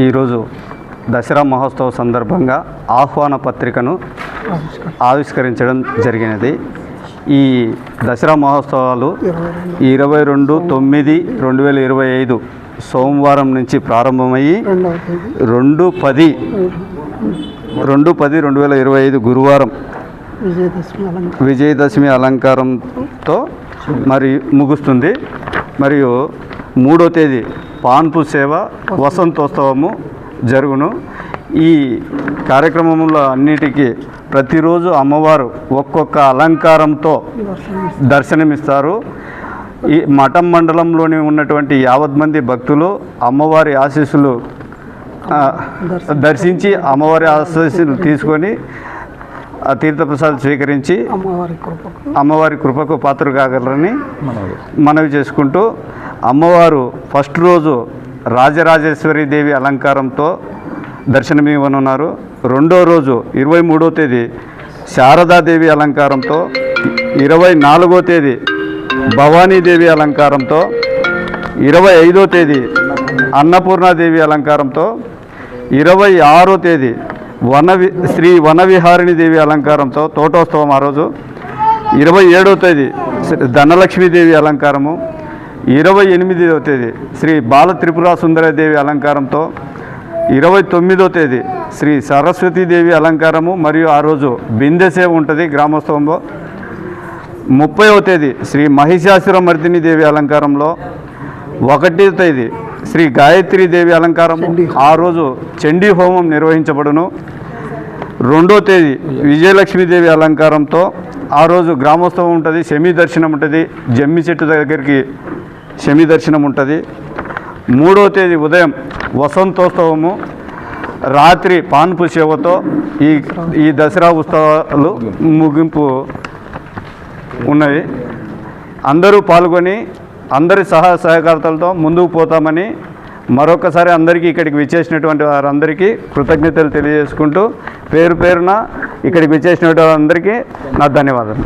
ఈరోజు దసరా మహోత్సవ సందర్భంగా ఆహ్వాన పత్రికను ఆవిష్కరించడం జరిగినది. ఈ దసరా మహోత్సవాలు ఇరవై రెండు తొమ్మిది రెండు వేల ఇరవై ఐదు సోమవారం నుంచి ప్రారంభమయ్యి రెండు పది రెండు పది రెండు వేల ఇరవై ఐదు గురువారం విజయదశమి అలంకారంతో మరి ముగుస్తుంది. మరియు మూడో తేదీ పాన్పు సేవ వసంతోత్సవము జరుగును. ఈ కార్యక్రమంలో అన్నిటికీ ప్రతిరోజు అమ్మవారు ఒక్కొక్క అలంకారంతో దర్శనం దర్శనమిస్తారు. ఈ మఠం మండలంలోని ఉన్నటువంటి యావత్ మంది భక్తులు అమ్మవారి ఆశీస్సులు దర్శించి అమ్మవారి ఆశీస్సులు తీసుకొని ఆ తీర్థప్రసాద్ స్వీకరించి అమ్మవారి కృపకు అమ్మవారి కృపకు పాత్ర కాగలరని మనవి చేసుకుంటూ అమ్మవారు ఫస్ట్ రోజు రాజరాజేశ్వరి దేవి అలంకారంతో దర్శనమివ్వనున్నారు. రెండో రోజు ఇరవై మూడో తేదీ శారదాదేవి అలంకారంతో ఇరవై నాలుగో తేదీ భవానీదేవి అలంకారంతో ఇరవై ఐదో తేదీ అన్నపూర్ణాదేవి అలంకారంతో ఇరవై ఆరో తేదీ వన శ్రీ వనవిహారిణి దేవి అలంకారంతో తోటోత్సవం ఆ రోజు. ఇరవై ఏడవ తేదీ శ్రీ ధనలక్ష్మీదేవి అలంకారము. ఇరవై ఎనిమిదవ తేదీ శ్రీ బాల త్రిపుర సుందరదేవి అలంకారంతో. ఇరవై తొమ్మిదో తేదీ శ్రీ సరస్వతీదేవి అలంకారము మరియు ఆ రోజు బిందె సేవ ఉంటుంది గ్రామోత్సవంలో. ముప్పైవ తేదీ శ్రీ మహిషాసురమర్దిని దేవి అలంకారంలో. ఒకటో తేదీ శ్రీ గాయత్రి దేవి అలంకారం ఆ రోజు చండీ హోమం నిర్వహించబడును. రెండో తేదీ విజయలక్ష్మీదేవి అలంకారంతో ఆ రోజు గ్రామోత్సవం ఉంటుంది శమి దర్శనం ఉంటుంది జమ్మి చెట్టు దగ్గరికి శమి దర్శనం ఉంటుంది. మూడో తేదీ ఉదయం వసంతోత్సవము రాత్రి పాన్పు సేవతో ఈ ఈ దసరా ఉత్సవాలు ముగింపు ఉన్నవి. అందరూ పాల్గొని అందరి సహాయ సహకారతలతో ముందుకు పోతామని మరొకసారి అందరికీ ఇక్కడికి విచ్చేసినటువంటి వారందరికీ కృతజ్ఞతలు తెలియజేసుకుంటూ పేరు పేరున ఇక్కడికి విచ్చేసినటువంటి వారందరికీ నా ధన్యవాదాలు.